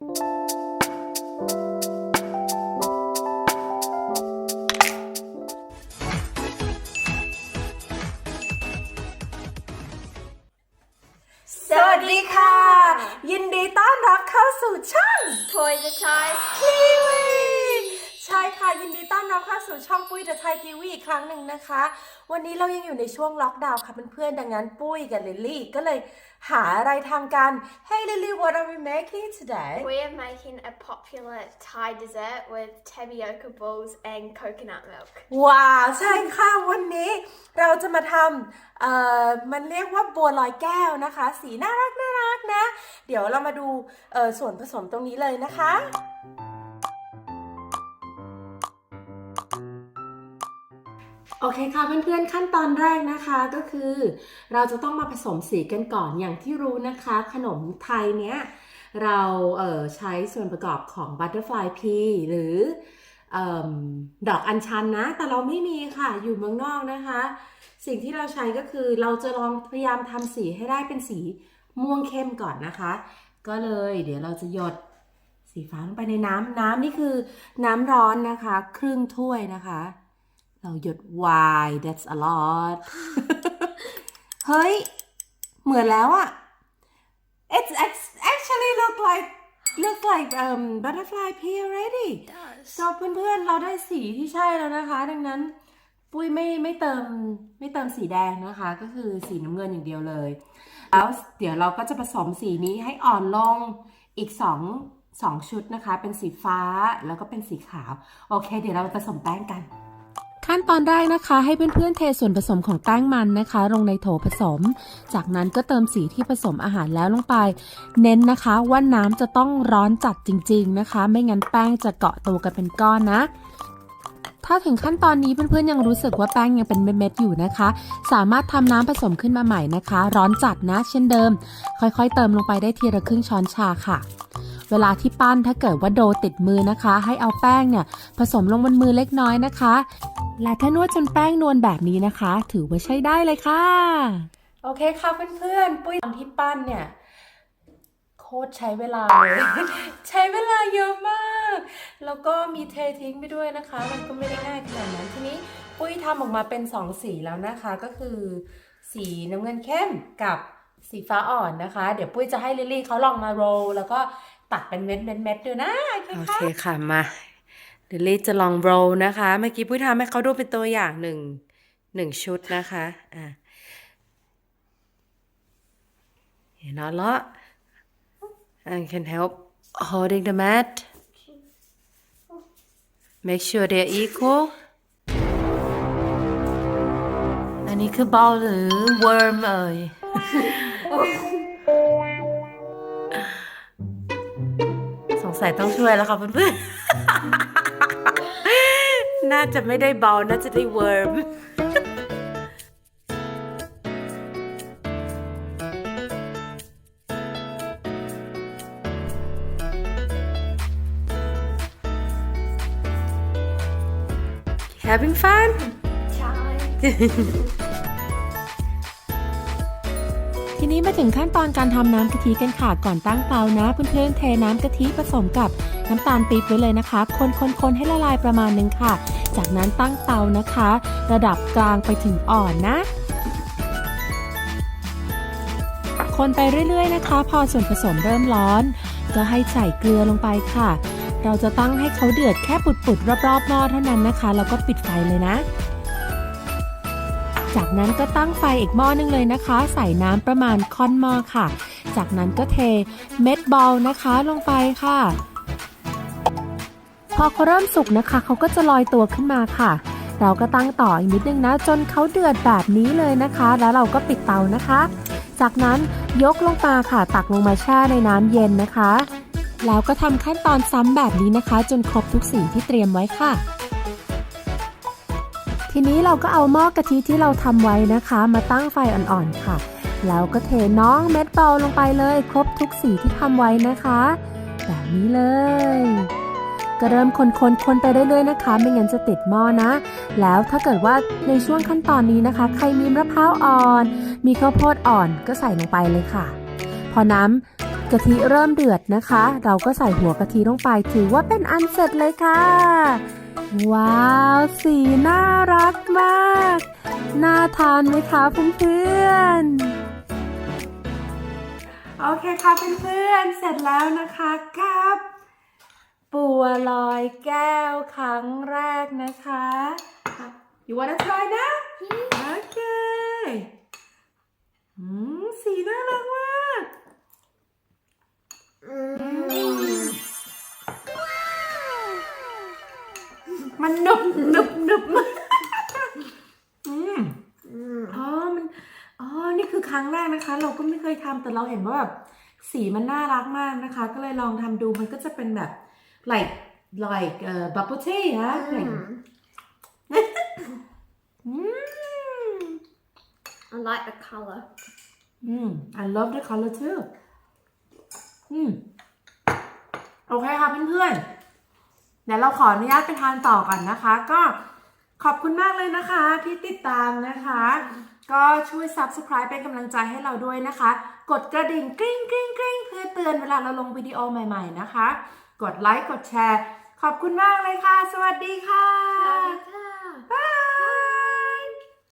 สวัสดีค่ะ ยินดีต้อนรับเข้าสู่ช่อง Toy the Toy Kiwi ใช่ค่ะ ยินดีต้อนรับเข้าสู่ช่องปุ้ยเดอะไทยทีวีอีกครั้งหนึ่งนะคะ วันนี้เรายังอยู่ในช่วงล็อกดาวน์ค่ะเพื่อนๆดังนั้นปุ้ยกับลิลลี่ก็เลยหาอะไรทำกัน Hey Lily what are we making today We are making a popular Thai dessert with tapioca balls and coconut milk. ว้าวใช่ค่ะ วันนี้เราจะมาทำเอ่อมันเรียกว่าบัวลอยแก้วนะคะ สีน่ารักน่ารักนะ เดี๋ยวเรามาดูเอ่อส่วนผสมตรงนี้เลยนะคะ โอเคค่ะเพื่อนๆขั้นตอนแรกนะคะก็คือ เราจะต้องมาผสมสีกันก่อนอย่างที่รู้นะคะ ขนมไทยเนี้ยเราเใช้ส่วนประกอบของ butterfly pea หรืออดอกอัญชันนะ แต่เราไม่มีค่ะอยู่เมืองนอกนะคะ สิ่งที่เราใช้ก็คือเราจะลองพยายามทำสีให้ได้เป็นสีม่วงเข้มก่อนนะคะ ก็เลยเดี๋ยวเราจะหยดสีฟ้าลงไปในน้ำน้ำนี่คือน้ำร้อนนะคะ ครึ่งถ้วยนะคะ เราหยด why that's a lot เฮ้ย เหมือนแล้วอะ it's act- actually look like look like um butterfly pea already does. ก็เพื่อนๆ เราได้สีที่ใช่แล้วนะคะ ดังนั้นปุ้ยไม่ไม่เติมไม่เติมสีแดงนะคะ ก็คือสีน้ำเงินอย่างเดียวเลย แล้วเดี๋ยวเราก็จะผสมสีนี้ให้อ่อนลงอีกสองสองชุดนะคะ เป็นสีฟ้าแล้วก็เป็นสีขาว โอเค เดี๋ยวเราผสมแป้งกัน ขั้นตอนแรกนะคะ ให้เพื่อนๆเทส่วนผสมของแป้งมันนะคะ ลงในโถผสม จากนั้นก็เติมสีที่ผสมอาหารแล้วลงไป เน้นนะคะว่าน้ำจะต้องร้อนจัดจริง ๆนะคะ ไม่งั้นแป้งจะเกาะตัวกันเป็นก้อนนะถ้าถึงขั้นตอนนี้เพื่อนๆยังรู้สึกว่าแป้งยังเป็นเม็ดๆอยู่นะคะ สามารถทำน้ำผสมขึ้นมาใหม่นะคะ ร้อนจัดนะ เช่นเดิม ค่อยๆ เติมลงไปได้ทีละครึ่งช้อนชาค่ะ เวลาที่ปั้นถ้าเกิดว่าโดติดมือนะคะ ให้เอาแป้งเนี่ยผสมลงบนมือเล็กน้อยนะคะ และถ้านวดจนแป้งนวลแบบนี้นะคะ ถือว่าใช้ได้เลยค่ะ โอเคค่ะเพื่อนๆ ปุ้ยตอนที่ปั้นเนี่ยโคตรใช้เวลาเลยใช้เวลาเยอะมาก แล้วก็มีเททิ้งไปด้วยนะคะ มันก็ไม่ได้ง่ายขนาดนั้นทีนี้ปุ้ยทำออกมาเป็นสองสีแล้วนะคะก็คือ สีน้ำเงินเข้มกับสีฟ้าอ่อนนะคะ เดี๋ยวปุ้ยจะให้ลิลลี่เขาลองมาโรลแล้วก็ ตัดเป็นเม็ดเม็ดเม็ดๆๆดูนะโอเคโอค่ะเคค่ะมาลิลลี่จะลองโรลนะคะ เมื่อกี้ปุ้ยทำให้เขาดูเป็นตัวอย่างหนึ่งหนึ่งชุดนะคะอะเห็นแล้วละ and can help holding the mat make sure they're equal อันนี้คือบอลหรือ worm เอ่ย สงสัยต้องช่วยแล้วค่ะเพื่อนๆ น่าจะไม่ได้เบา น่าจะได้เวิร์ม having fun Chai. นี้มาถึงขั้นตอนการทำน้ำกะทิกันค่ะก่อนตั้งเตานะเพื่อนๆเทน้ำกะทิผสมกับน้ำตาลปี๊บไว้เลยนะคะ คนๆๆให้ละลายประมาณนึงค่ะ จากนั้นตั้งเตานะคะ ระดับกลางไปถึงอ่อนนะ คนไปเรื่อยๆนะคะ พอส่วนผสมเริ่มร้อน ก็ให้ใส่เกลือลงไปค่ะ เราจะตั้งให้เขาเดือดแค่ปุดๆรอบๆหม้อเท่านั้นนะคะแล้วก็ปิดไฟเลยนะ จากนั้นก็ตั้งไฟอีกหม้อนึงเลยนะคะ ใส่น้ำประมาณค่อนหม้อค่ะ จากนั้นก็เทเม็ดบอลนะคะลงไปค่ะ พอเขาเริ่มสุกนะคะ เขาก็จะลอยตัวขึ้นมาค่ะ เราก็ตั้งต่ออีกนิดนึงนะ จนเขาเดือดแบบนี้เลยนะคะ แล้วเราก็ปิดเตานะคะ จากนั้นยกลงมาค่ะ ตักลงมาแช่ในน้ำเย็นนะคะ แล้วก็ทำขั้นตอนซ้ำแบบนี้นะคะ จนครบทุกสีที่เตรียมไว้ค่ะ ทีนี้เราก็เอาหม้อกะทิที่เราทำไว้นะคะ มาตั้งไฟอ่อนๆค่ะ แล้วก็เทน้องเม็ดเบาลงไปเลย ครบทุกสีที่ทำไว้นะคะ แบบนี้เลย ก็เริ่มคนๆคนไปเรื่อยๆนะคะ ไม่งั้นจะติดหม้อนะ แล้วถ้าเกิดว่าในช่วงขั้นตอนนี้นะคะ ใครมีมะพร้าวอ่อน มีข้าวโพดอ่อนก็ใส่ลงไปเลยค่ะ พอน้ำกะทิเริ่มเดือดนะคะ เราก็ใส่หัวกะทิลงไปถือว่าเป็นอันเสร็จเลยค่ะ ว้าว สีน่ารักมาก น่าทานไหมคะเพื่อนๆ โอเคค่ะเพื่อนๆ เสร็จแล้วนะคะกับ ปัวลอยแก้วครั้งแรกนะคะ You wanna try now? มันหนุบหนุบหนุบอืมอ๋อมันอ๋อนี่คือครั้งแรกนะคะ เราก็ไม่เคยทำแต่เราเห็นว่าแบบสีมันน่ารักมากนะคะ ก็เลยลองทำดูมันก็จะเป็นแบบ like like เอ่อ bubble tea ฮะ like อืม I like the colour. อืม I love the color too อืม โอเคค่ะเพื่อนๆเดี๋ยวเราขออนุญาตไปทานต่อก่อนนะคะ ก็ขอบคุณมากเลยนะคะที่ติดตามนะคะ ก็ช่วย subscribe เป็นกำลังใจให้เราด้วยนะคะ กดกระดิ่งกริ๊งกริ๊งกริ๊งเพื่อเตือนเวลาเราลงวิดีโอใหม่ๆนะคะ กดไลค์กดแชร์ ขอบคุณมากเลยค่ะ สวัสดีค่ะ